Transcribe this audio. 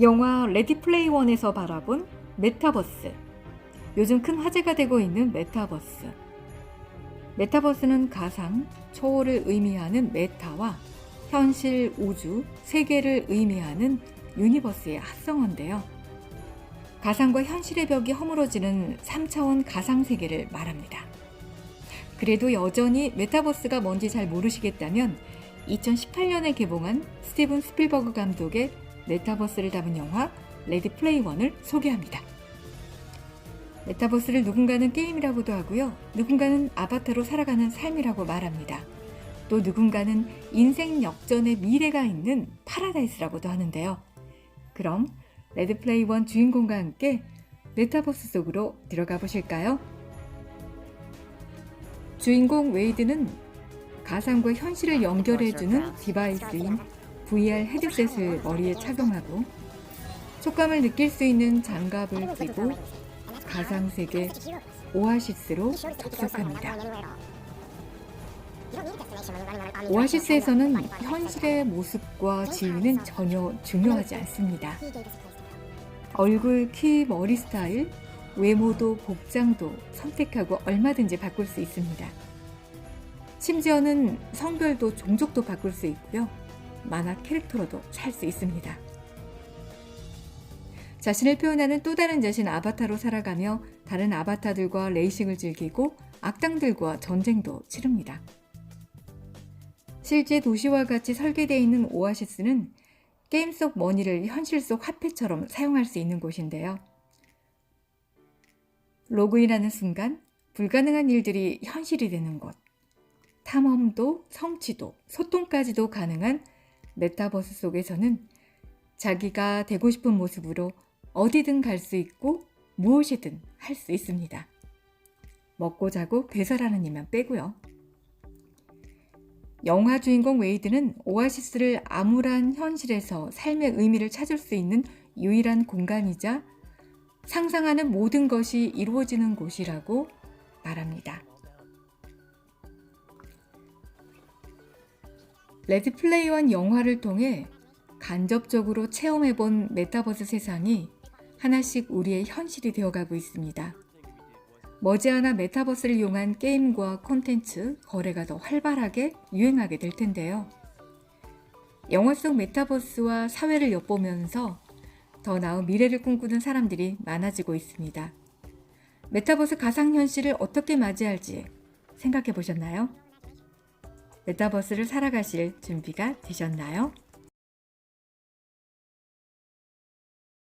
영화 레디 플레이 원에서 바라본 메타버스. 요즘 큰 화제가 되고 있는 메타버스. 메타버스는 가상, 초월을 의미하는 메타와 현실, 우주, 세계를 의미하는 유니버스의 합성어인데요. 가상과 현실의 벽이 허물어지는 3차원 가상 세계를 말합니다. 그래도 여전히 메타버스가 뭔지 잘 모르시겠다면 2018년에 개봉한 스티븐 스필버그 감독의 메타버스를 담은 영화 레디 플레이 원을 소개합니다. 메타버스를 누군가는 게임이라고도 하고요. 누군가는 아바타로 살아가는 삶이라고 말합니다. 또 누군가는 인생 역전의 미래가 있는 파라다이스라고도 하는데요. 그럼 레드 플레이 원 주인공과 함께 메타버스 속으로 들어가 보실까요? 주인공 웨이드는 가상과 현실을 연결해주는 디바이스인 VR 헤드셋을 머리에 착용하고 촉감을 느낄 수 있는 장갑을 끼고 가상세계 오아시스로 접속합니다. 오아시스에서는 현실의 모습과 지위는 전혀 중요하지 않습니다. 얼굴, 키, 머리 스타일, 외모도 복장도 선택하고 얼마든지 바꿀 수 있습니다. 심지어는 성별도 종족도 바꿀 수 있고요. 만화 캐릭터로도 살 수 있습니다. 자신을 표현하는 또 다른 자신 아바타로 살아가며 다른 아바타들과 레이싱을 즐기고 악당들과 전쟁도 치릅니다. 실제 도시와 같이 설계되어 있는 오아시스는 게임 속 머니를 현실 속 화폐처럼 사용할 수 있는 곳인데요. 로그인하는 순간 불가능한 일들이 현실이 되는 곳. 탐험도 성취도 소통까지도 가능한 메타버스 속에서는 자기가 되고 싶은 모습으로 어디든 갈 수 있고 무엇이든 할 수 있습니다. 먹고 자고 배설하는 일만 빼고요. 영화 주인공 웨이드는 오아시스를 암울한 현실에서 삶의 의미를 찾을 수 있는 유일한 공간이자 상상하는 모든 것이 이루어지는 곳이라고 레드 플레이원 영화를 통해 간접적으로 체험해본 메타버스 세상이 하나씩 우리의 현실이 되어가고 있습니다. 머지않아 메타버스를 이용한 게임과 콘텐츠, 거래가 더 활발하게 유행하게 될 텐데요. 영화 속 메타버스와 사회를 엿보면서 더 나은 미래를 꿈꾸는 사람들이 많아지고 있습니다. 메타버스 가상현실을 어떻게 맞이할지 생각해 보셨나요? 메타버스를 살아가실 준비가 되셨나요?